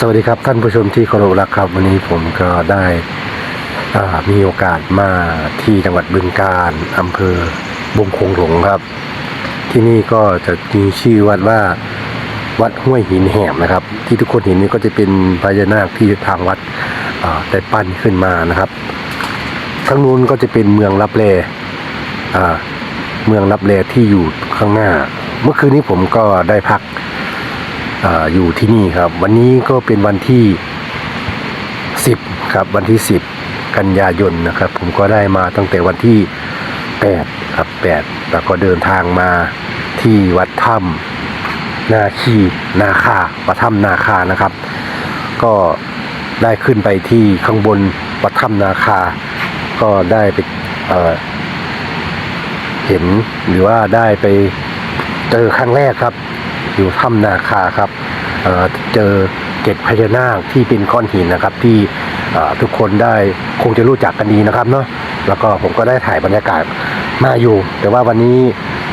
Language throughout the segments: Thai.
สวัสดีครับท่านผู้ชมที่เคารพรักครับ วันนี้ผมก็ได้มีโอกาสมาที่จังหวัดบึงกาฬอำเภอบงคงหลงครับ ที่นี่ก็จะมีชื่อวัดว่าวัดห้วยหินแหมนะครับ ที่ทุกคนเห็นนี่ก็จะเป็นพญานาคที่ทางวัดอ่าได้ปั้นขึ้นมานะครับทางนู้นก็จะเป็นเมืองลับแลอ่เมืองลับแลที่อยู่ข้างหน้า เมื่อคืนนี้ผมก็ได้พัก ออยู่ที่นี่ครับ วันนี้ก็เป็นวันที่ 10 ครับ วันที่ 10 กันยายนนะครับ ผมก็ได้มาตั้งแต่วันที่ 8 ครับ 8 แล้วก็เดินทางมาที่วัดถ้ำนาคีนาคาวัดถ้ำนาคานะครับ ก็ได้ขึ้นไปที่ข้างบนวัดถ้ำนาคา ก็ได้ไปเเห็นหรือว่าได้ไปเจอครั้งแรกครับ อยู่ถ้ำนาคาครับเเจอเกล็ดพญานาคที่เป็นก้อนหินนะครับ ที่ทุกคนได้คงจะรู้จักกันดีนะครับเนาะแล้วก็ผมก็ได้ถ่ายบรรยากาศมาอยู่ แต่ว่าวันนี้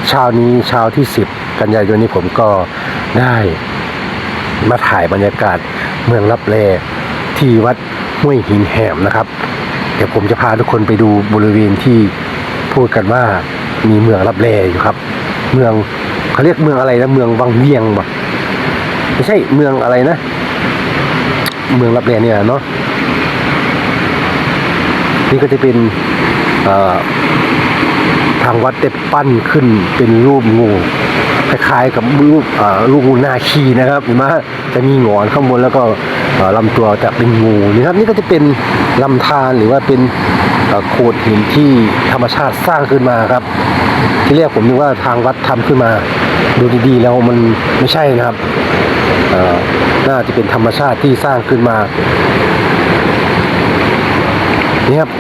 เช้านี้เช้าที่ 10 กันยายนนี้ผมก็ได้มาถ่ายบรรยากาศเมืองลับแลที่วัดห้วยหินแหมนะครับ เดี๋ยวผมจะพาทุกคนไปดูบริเวณที่พูดกันว่ามีเมืองลับแลอยู่ครับ เมือง เขาเรียกเมืองอะไรนะเมืองวังเวียงบ่ไม่ใช่เมืองอะไรนะ เมืองลับแลเนี่ยเนาะนี่ก็จะเป็นทางวัดได้ปั้นขึ้นเป็นรูปงูคล้ายๆกับรูปเอ่อรูปงูนาคีนะครับเห็นไหมจะมีหงอนข้างบนแล้วก็ลำตัวจะเป็นงูนะครับ นี่ก็จะเป็นลำธารหรือว่าเป็นโขดหินที่ธรรมชาติสร้างขึ้นมาครับ ที่แรกผมนึกว่าทางวัดทำขึ้นมา ดูดีๆแล้วมันไม่ใช่นะครับน่าจะเป็นธรรมชาติที่สร้างขึ้นมานี่ครับ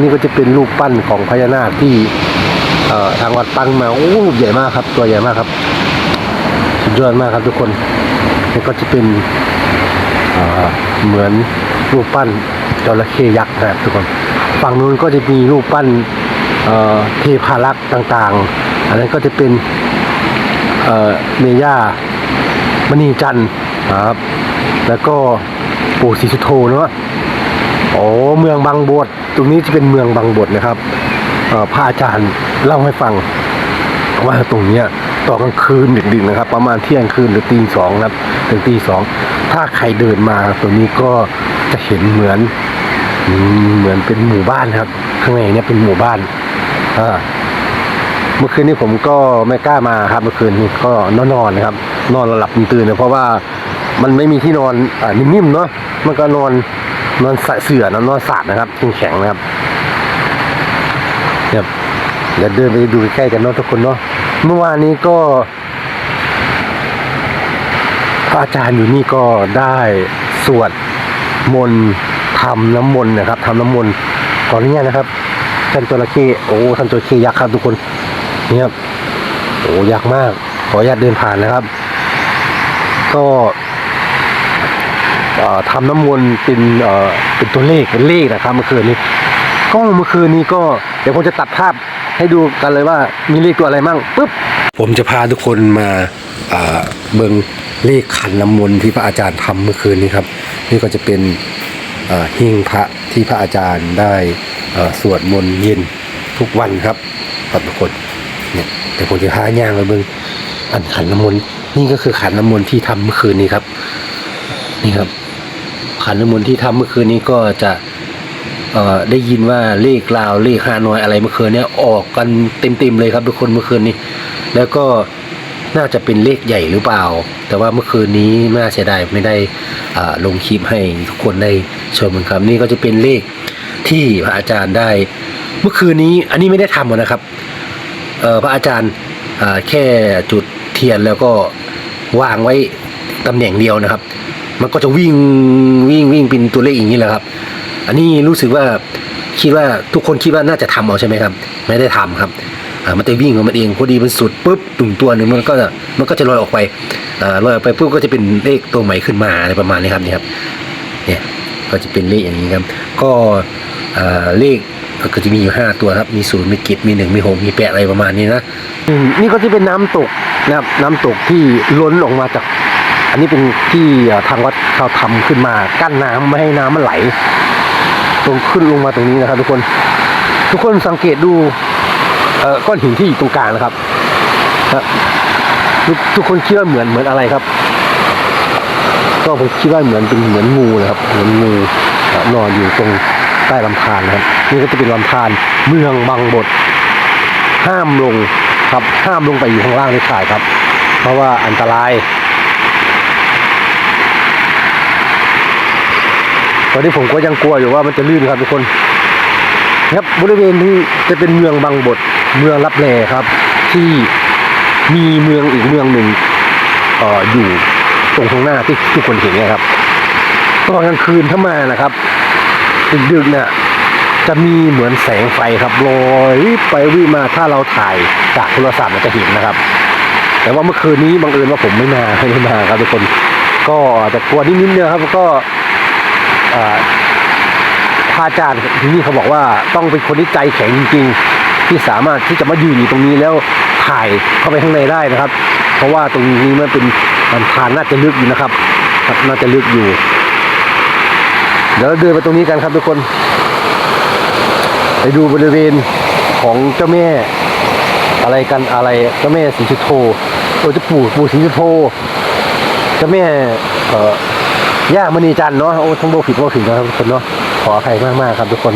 นี่ก็จะเป็นรูปปั้นของพญานาคที่ทางวัดปั้นมาโอ้รูปใหญ่มากครับ ตัวใหญ่มากครับสุดยอดมากครับทุกคนนี่ก็จะเป็นเหมือนรูปปั้นจระเข้ยักษ์นะครับทุกคนฝั่งนู้นก็จะมีรูปปั้นเทพารักษ์ต่างๆ อันนั้นก็จะเป็น เอ่อเมย่ามณีจันทร์นะครับ แล้วก็ปู่ศรีสุโธเนาะโอ้เมืองบางบดตรงนี้จะเป็นเมืองบางบดนะครับพระอาจารย์เล่าให้ฟังว่าตรงเนี้ยตอนกลางคืนดึกๆนะครับ ประมาณเที่ยงคืนหรือตีสองนะครับถึงตีสองถ้าใครเดินมาตรงนี้ก็จะเห็นเหมือนเหมือนเป็นหมู่บ้านครับ ข้างในเนี่ยเป็นหมู่บ้านอ่า เมื่อคืนนี้ผมก็ไม่กล้ามาครับ เมื่อคืนนี้ก็นอนๆนะครับ นอนหลับตื่นๆนะเพราะว่ามันไม่มีที่นอนอ่านิ่มๆเนาะมันก็นอนนอนสะเสื่อนอนนอนสาดนะครับแข็งๆนะครับเนี่ยเดี๋ยวเดินไปดูใกล้ๆกันเนาะทุกคนเนาะเมื่อวานนี้ก็พระอาจารย์อยู่นี่ก็ได้สวดมนต์ทำน้ำมนต์นะครับทำน้ำมนต์ขออนุญาตนะครับท่านจระเข้โอ้ท่านจระเข้ยักษ์ครับทุกคน นี่ครับโอ้ยักมาก ขออนุญาตเดินผ่านนะครับ ก็ทำน้ำมนต์เป็นเป็นตัวเลขเป็นเลขนะครับเมื่อคืนนี้ก็เมื่อคืนนี้ก็เดี๋ยวผมจะตัดภาพให้ดูกันเลยว่ามีเลขตัวอะไรมั่งปุ๊บผมจะพาทุกคนมาเบิ่งเลขขันน้ำมนต์ที่พระอาจารย์ทำเมื่อคืนนี้ครับ นี่ก็จะเป็นหิ้งพระที่พระอาจารย์ได้สวดมนต์เย็นทุกวันครับครับทุกคน เนี่ยเดี๋ยวผมจะพาย่างไปเบิ่งอันขันน้ำมนต์นี่ก็คือขันน้ำมนต์ที่ทำเมื่อคืนนี้ครับ นี่ครับ ขันน้ำมนต์ที่ทำเมื่อคืนนี้ก็จะเอ่อได้ยินว่าเลขลาวเลขฮานอยอะไรเมื่อคืนเนี้ยออกกันเต็มๆเลยครับทุกคนเมื่อคืนนี้ แล้วก็น่าจะเป็นเลขใหญ่หรือเปล่า แต่ว่าเมื่อคืนนี้น่าเสียดายไม่ได้อ่าลงคลิปให้ทุกคนได้ชมกันครับนี่ก็จะเป็นเลขที่พระอาจารย์ได้ เมื่อคืนนี้อันนี้ไม่ได้ทำนะครับ เอ่อพระอาจารย์อ่าแค่จุดเทียนแล้วก็วางไว้ตำแหน่งเดียวนะครับ มันก็จะวิ่งวิ่งวิ่งเป็นตัวเลขอย่างนี้แหละครับ อันนี้รู้สึกว่าคิดว่าทุกคนคิดว่าน่าจะทำเอาใช่ไหมครับ ไม่ได้ทำครับอ่ามันจะวิ่งของมันเองพอดีมันสุดปุ๊บตุ่มตัวหนึ่งมันก็จะมันก็จะลอยออกไปอ่าลอยออกไปปุ๊บก็จะเป็นเลขตัวใหม่ขึ้นมาอะไรประมาณนี้ครับนี่ครับเนี่ยก็จะเป็นเลขอย่างนี้ครับ ก็เลข ก็จะมีอยู่ห้าตัวครับ มีศูนย์มีกิจมีหนึ่งมีหกมีแปดอะไรประมาณนี้นะนี่ก็จะเป็นน้ำตกนะครับน้ำตกที่ล้นออกมาจาก อันนี้เป็นที่ทางวัดเขาทำขึ้นมากั้นน้ำไม่ให้น้ำมันไหล ตรงขึ้นลงมาตรงนี้นะครับ ทุกคน ทุกคนสังเกตดูเอ่อก้อนหินที่อยู่ตรงกลางนะครับทุกทุกคนคิดว่าเหมือนเหมือนอะไรครับ ก็ผมคิดว่าเหมือนเป็นเหมือนงูนะครับเหมือนงูนอนอยู่ตรง ใต้ลำธารนะครับนี่ก็จะเป็นลำธารเมืองบางบดห้ามลงครับห้ามลงไปอยู่ข้างล่างในข่ายครับ เพราะว่าอันตรายตอนนี้ผมก็ยังกลัวอยู่ว่ามันจะลื่นครับทุกคนครับบริเวณนี้จะเป็นเมืองบางบดเมืองรับแลครับ ที่มีเมืองอีกเมืองหนึ่งเอ่ออยู่ตรงข้างหน้าที่ทุกคนเห็นนี่ยครับตอนกลางคืนถ้ามานะครับ ดึกๆเนี่ยจะมีเหมือนแสงไฟครับลอยไปวิ่งมาถ้าเราถ่ายจากโทรศัพท์มันจะเห็นนะครับ แต่ว่าเมื่อคืนนี้บังเอิญว่าผมไม่มาไม่ได้มาครับทุกคนก็อาจะกลัวนิดๆเนี่ยครับก็พระอาจารย์ที่นี่เขาบอกว่าต้องเป็นคนที่ใจแข็งจริงๆที่สามารถที่จะมายืนอยู่ตรงนี้แล้วถ่ายเข้าไปข้างในได้นะครับ เพราะว่าตรงนี้มันเป็นลำธารน่าจะลึกอยู่นะครับน่าจะลึกอยู่ เดี๋ยวเราเดินไปตรงนี้กันครับทุกคน ไปดูบริเวณของเจ้าแม่ อะไรกันอะไรเจ้าแม่สีชุโธโอ้เจ้าปู่ปู่สีชุโธเจ้าแม่เอ่อย่ามณีจันเนาะโอ้ทั้งโบผิดโบผิดนะครับทุกคนเนาะขออภัยมากๆครับทุกคน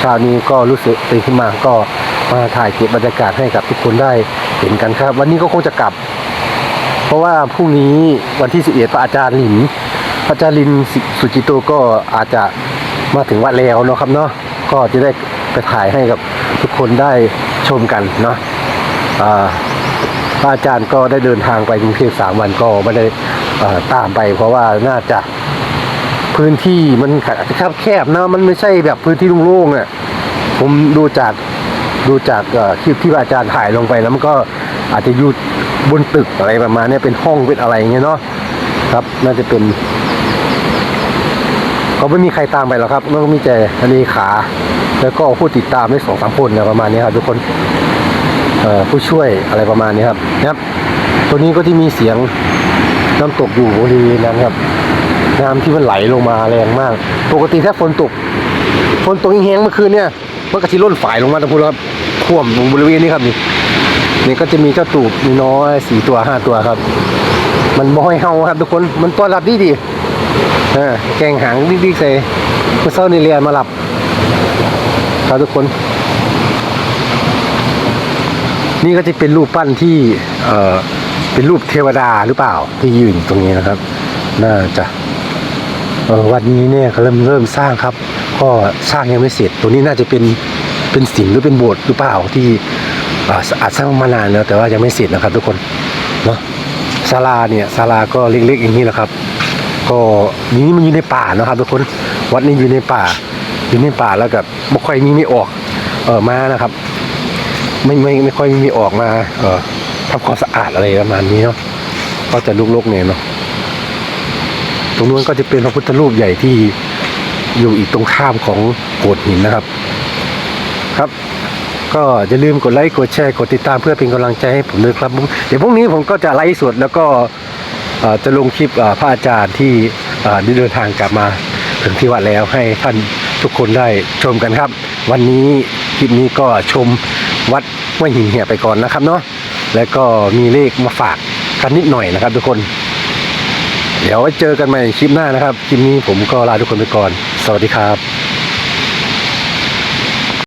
เช้านี้ก็รู้สึกตื่นขึ้นมาก็มาถ่ายเก็บบรรยากาศให้กับทุกคนได้เห็นกันครับ วันนี้ก็คงจะกลับ เพราะว่าพรุ่งนี้วันที่11พระอาจารย์หลิน อาจารย์ลินสุจิโตก็อาจจะมาถึงวัดแล้วเนาะครับเนาะก็จะได้ไปถ่ายให้กับทุกคนได้ชมกันเนาะอาพระอาจารย์ก็ได้เดินทางไปกรุงเทพสามวันก็ไม่ได้ตามไป เพราะว่าน่าจะพื้นที่มันอาจจะแคบนะมันไม่ใช่แบบพื้นที่โล่งๆอะผมดูจากดูจากคลิปที่พระอาจารย์ถ่ายลงไปแล้วมันก็อาจจะอยู่บนตึกอะไรประมาณนี้เป็นห้องเป็นอะไรเงี้ยเนาะครับ น่าจะเป็น ก็ไม่มีใครตามไปหรอกครับมันก็มีแต่อันนี้ขา แล้วก็ผู้ติดตามได้สองสามคนนะประมาณนี้ครับทุกคนเอ่อผู้ช่วยอะไรประมาณนี้ครับนะครับ ตัวนี้ก็ที่มีเสียงน้ำตกอยู่บริเวณนั้นครับ น้ำที่มันไหลลงมาแรงมาก ปกติถ้าฝนตกฝนตกแห้งเมื่อคืนเนี่ยมันก็จะล้นฝ่ายลงมาตรงพูนครับท่วมตรงบริเวณนี้ครับนี่นี่ก็จะมีเจ้าตูบมีน้อยสี่ตัวห้าตัวครับ มันบ่อยเฮาครับทุกคนมันต้อนรับดีดี ออแกงหางดิ๊กๆใส่เมื่อเช้านี่เรียนมาหลับครับทุกคน นี่ก็จะเป็นรูปปั้นที่เอ่อเป็นรูปเทวดาหรือเปล่าที่ยืนตรงนี้นะครับ น่าจะเออวันนี้เนี่ยเขาเริ่มเริ่มสร้างครับ ก็สร้างยังไม่เสร็จ ตัวนี้น่าจะเป็นเป็นสิงหรือเป็นโบสถ์หรือเปล่าที่อาอาจสร้างมานานแล้วแต่ว่ายังไม่เสร็จนะครับ ทุกคนเนาะศาลาเนี่ยศาลาก็เล็กๆอย่างนี้แหละครับ ก็นี้มันอยู่ในป่านะครับทุกคนวัดนี้อยู่ในป่า อยู่ในป่าแล้วกับไม่ค่อยมีไม่ออก เออมานะครับ ไม่ไม่ไม่ค่อยมีออกมา เออทำความสะอาดอะไรประมาณนี้เนาะก็จะลุกๆเนี่ยเนาะตรงนู้นก็จะเป็นพระพุทธรูปใหญ่ที่อยู่อีกตรงข้ามของโขดหินนะครับ ครับ ก็อย่าลืมกดไลค์กดแชร์กดติดตามเพื่อเป็นกำลังใจให้ผมด้วยครับ เดี๋ยวพรุ่งนี้ผมก็จะไลฟ์สดแล้วก็ จะลงคลิปพระอาจารย์ที่ได้เดินทางกลับมาถึงที่วัดแล้วให้ท่านทุกคนได้ชมกันครับ วันนี้คลิปนี้ก็ชมวัดห้วยหินเหี่ยไปก่อนนะครับเนาะแล้วก็มีเลขมาฝากกันนิดหน่อยนะครับ ทุกคน เดี๋ยวไว้เจอกันใหม่คลิปหน้านะครับคลิปนี้ผมก็ลาทุกคนไปก่อน สวัสดีครับ